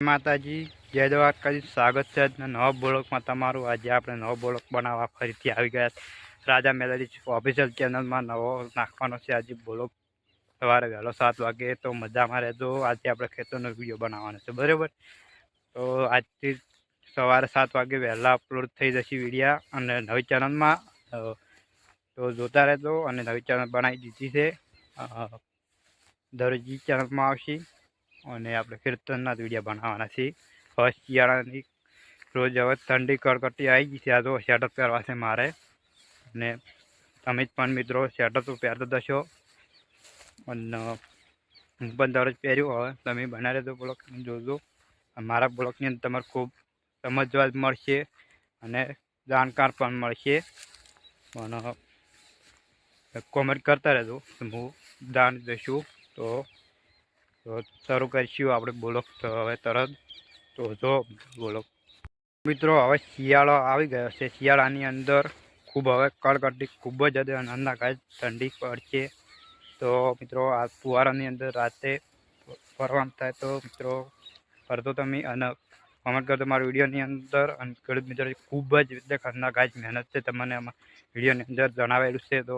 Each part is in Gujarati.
માતાજી, જય દ્વારકાજી સ્વાગત છે આજના નવા બ્લોકમાં તમારું. આજે આપણે નવો બ્લોક બનાવવા ફરીથી આવી ગયા. રાજા મેલેડી ઓફિશિયલ ચેનલમાં નવો નાખવાનો છે. આજે બ્લોક સવારે વહેલો સાત વાગે, તો મજામાં રહેજો. આજે આપણે ખેતરનો વીડિયો બનાવવાનો છે. બરાબર? તો આજથી સવારે સાત વાગે વહેલા અપલોડ થઈ જશે વિડીયા અને નવી ચેનલમાં તો જોતા રહેજો અને નવી ચેનલ બનાવી દીધી છે. દરજી ચેનલમાં આવશે. અને આપણે કીર્તનના જ વિડીયા બનાવવાના છીએ. ફર્સ્ટ શિયાળાની રોજ હવે ઠંડી કડકડતી આવી ગઈ છે. આ તો શેટર પહેરવા છે મારે. અને તમે જ પણ મિત્રો શેટર તો પહેરતા જશો અને હું પણ દરરોજ પહેર્યું. હવે તમે બનાવી તો બ્લોક જોજો. મારા બ્લોકની અંદર તમારે ખૂબ સમજવા મળશે અને જાણકાર પણ મળશે. અને કોમેન્ટ કરતા રહેજો. હું દાન દઈશું તો તો શરૂ કરીશું આપણે બોલો તો હવે તરત. તો જો, બોલો. મિત્રો, હવે શિયાળો આવી ગયો છે. શિયાળાની અંદર ખૂબ હવે કડકડતી, ખૂબ જ અંધાકાય ઠંડી પડશે. તો મિત્રો, આ ફુવારાની અંદર રાતે ફરવાનું થાય તો મિત્રો, ફરતો તમે અને કોમેન્ટ કરતો મારા વિડીયોની અંદર. અને ખેડૂત મિત્રો, ખૂબ જ એટલે ખતરનાક જ મહેનત છે તમને વિડીયોની અંદર જણાવેલું છે. તો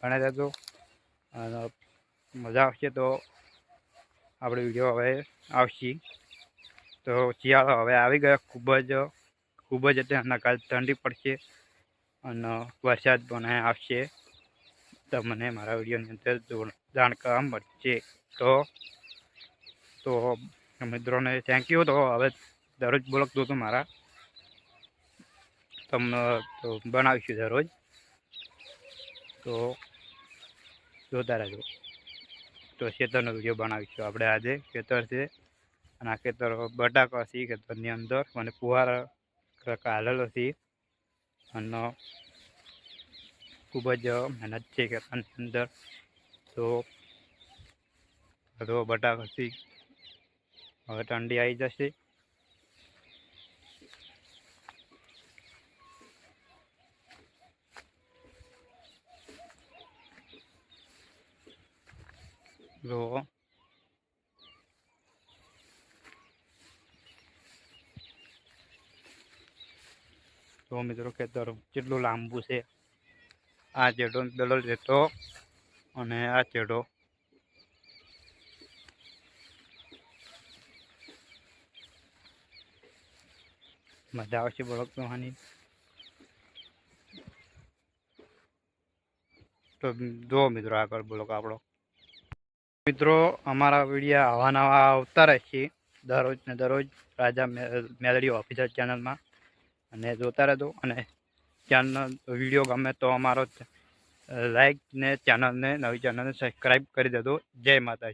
ગણાઈ દેજો અને મજા આવશે તો આપણે વીડિયો હવે આવશે. તો શિયાળો હવે આવી ગયો. ખૂબ જ ખૂબ જ અત્યારના કાલ ઠંડી પડશે અને વરસાદ પણ આવશે. તમને મારા વિડીયોની અંદર જાણકાર મળશે. તો તો મિત્રોને થેન્ક યુ તો હવે દરરોજ બ્લોગ જોતો મારા. તમને તો બનાવીશું દરરોજ. તો જોતા રહેજો. તો ખેતરનો વીડિયો બનાવીશું આપણે આજે. ખેતર છે અને આ ખેતર બટાકા છે ખેતરની અંદર ફુવારા કાંઈક હાલેલો છે. અને ખૂબ જ મહેનત છે ખેતરની અંદર. તો બધો બટાકા છે. હવે ઠંડી આવી જશે. જો તો મિત્રો ખેતર કેટલું લાંબુ છે આ ચેડો પેલો રેતો અને આ ચેડો મજા આવશે બ્લોક જોવાની તો જો મિત્રો આગળ બ્લોક આપણો મિત્રો, અમારા વિડીયા આવા નવા આવતા રહે છે દરરોજ ને દરરોજ રાજા મેલડી ઓફિસર ચેનલમાં અને જોતા રહેજો. અને ચેનલ વીડિયો ગમે તો અમારો લાઈક ને ચેનલને નવી ચેનલને સબસ્ક્રાઈબ કરી દેજો. જય માતાજી.